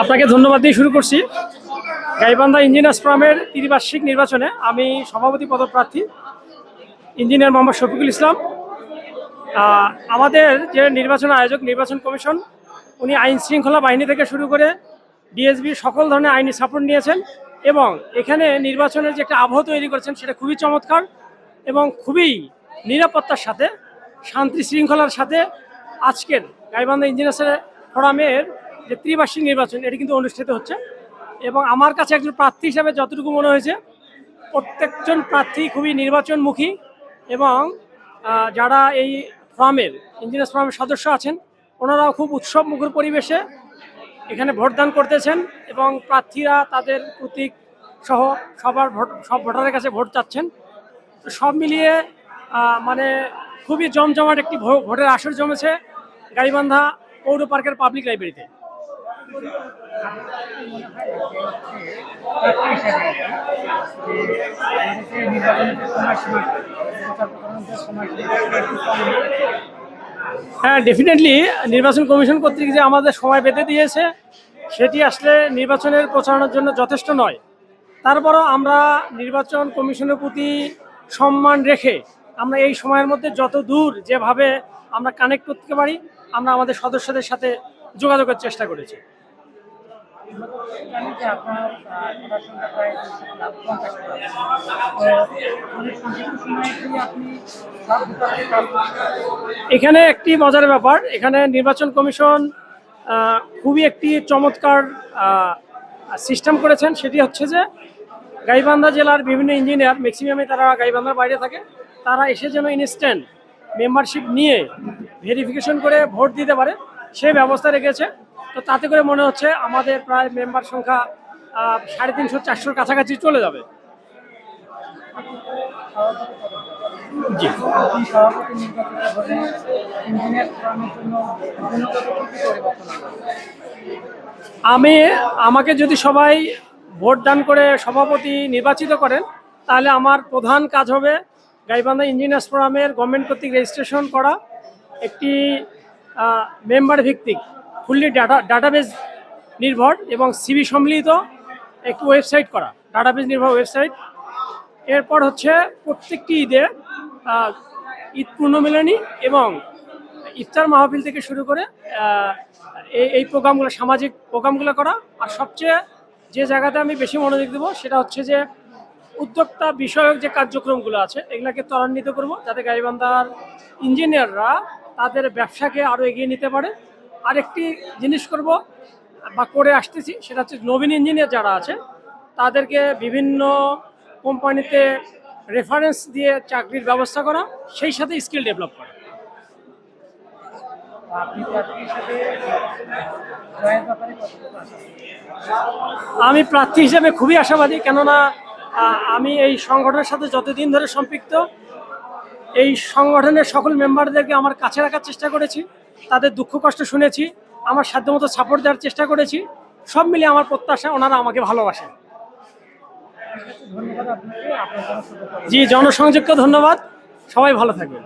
আপনাকে ধন্যবাদ দিয়ে শুরু করছি। গাইবান্ধা ইঞ্জিনিয়ার্স ফোরামের ত্রিবার্ষিক নির্বাচনে আমি সভাপতি পদপ্রার্থী ইঞ্জিনিয়ার মোহাম্মদ শফিকুল ইসলাম। আমাদের যে নির্বাচন আয়োজক নির্বাচন কমিশন, উনি আইন শৃঙ্খলা বাহিনী থেকে শুরু করে ডিএসবি সকল ধরনের আইনি সাপোর্ট নিয়েছেন। এবং এখানে নির্বাচনের যে একটা আবহ তৈরি করেছেন সেটা খুবই চমৎকার এবং খুবই নিরাপত্তার সাথে, শান্তি শৃঙ্খলার সাথে আজকের গাইবান্ধা ইঞ্জিনিয়ার্সের ফোরামের যে ত্রিবার্ষিক নির্বাচন, এটি কিন্তু অনুষ্ঠিত হচ্ছে এবং আমার কাছে একজন প্রার্থী হিসাবে যতটুকু মনে হয়েছে, প্রত্যেকজন প্রার্থী খুবই নির্বাচনমুখী এবং যারা এই ফর্মের ইঞ্জিনিয়ার্স ফর্মের সদস্য আছেন, ওনারাও খুব উৎসব মুখর পরিবেশে এখানে ভোটদান করতেছেন এবং প্রার্থীরা তাদের প্রতীক সহ সবার ভোট, সব ভোটারের কাছে ভোট চাচ্ছেন। সব মিলিয়ে মানে খুবই জমজমাট একটি ভোটের আসর জমেছে গাইবান্ধা পৌর পার্কের পাবলিক লাইব্রেরিতে। হ্যাঁ ডেফিনেটলি নির্বাচন কমিশন কর্তৃক যে আমাদের সময় বেঁধে দিয়েছে, সেটি আসলে নির্বাচনের প্রচারণার জন্য যথেষ্ট নয়। তারপরও আমরা নির্বাচন কমিশনের প্রতি সম্মান রেখে আমরা এই সময়ের মধ্যে যত দূর যেভাবে আমরা কানেক্ট করতে পারি, আমরা আমাদের সদস্যদের সাথে যোগাযোগের চেষ্টা করেছি। যে এখানে একটি মজার ব্যাপার, এখানে নির্বাচন কমিশন খুবই একটি চমৎকার সিস্টেম করেছেন। সেটি হচ্ছে যে, গাইবান্ধা জেলার বিভিন্ন ইঞ্জিনিয়ার ম্যাক্সিমামে তারা গাইবান্ধার বাইরে থাকে, তারা এসে যেন ইনস্ট্যান্ট মেম্বারশিপ নিয়ে ভেরিফিকেশন করে ভোট দিতে পারে, সে ব্যবস্থা রেখেছে। তো তাতে করে মনে হচ্ছে আমাদের প্রায় মেম্বার সংখ্যা সাড়ে তিনশো চারশোর কাছাকাছি চলে যাবে জি? আমি আমাকে যদি সবাই ভোট দান করে সভাপতি নির্বাচিত করেন তাহলে আমার প্রধান কাজ হবে গাইবান্ধা ইঞ্জিনিয়ার্স ফোরামের গভর্নমেন্ট কর্তৃক রেজিস্ট্রেশন করা একটি মেম্বার ভিত্তিক ফুললি ডাটা ডাটাবেজ নির্ভর এবং সিবি সম্মিলিত একটি ওয়েবসাইট করা ডাটাবেজ নির্ভর ওয়েবসাইট এরপর হচ্ছে প্রত্যেকটি ঈদে ঈদ পূর্ণমিলনী এবং ইফতার মাহফিল থেকে শুরু করে এই এই প্রোগ্রামগুলো, সামাজিক প্রোগ্রামগুলো করা। আর সবচেয়ে যে জায়গাতে আমি বেশি মনোযোগ দেবো সেটা হচ্ছে যে উদ্যোক্তা বিষয়ক যে কার্যক্রমগুলো আছে, এগুলাকে ত্বরান্বিত করব। যাতে গাইবান্ধার ইঞ্জিনিয়াররা তাদের ব্যবসাকে আরও এগিয়ে নিতে পারে। আরেকটি জিনিস করব বা করে আসতেছি, সেটা হচ্ছে নবীন ইঞ্জিনিয়ার যারা আছে, তাদেরকে বিভিন্ন কোম্পানিতে রেফারেন্স দিয়ে চাকরির ব্যবস্থা করা, সেই সাথে স্কিল ডেভেলপ করা। আমি প্রার্থী হিসেবে খুবই আশাবাদী, কেননা আমি এই সংগঠনের সাথে যতদিন ধরে সম্পৃক্ত, এই সংগঠনের সকল মেম্বারদেরকে আমার কাছে রাখার চেষ্টা করেছি। তাদের দুঃখ কষ্ট শুনেছি আমার সাধ্যমতো সাপোর্ট দেওয়ার চেষ্টা করেছি সব মিলে আমার প্রত্যাশা ওনারা আমাকে ভালোবাসেন। জি জনসংযোগকে ধন্যবাদ সবাই ভালো থাকবেন।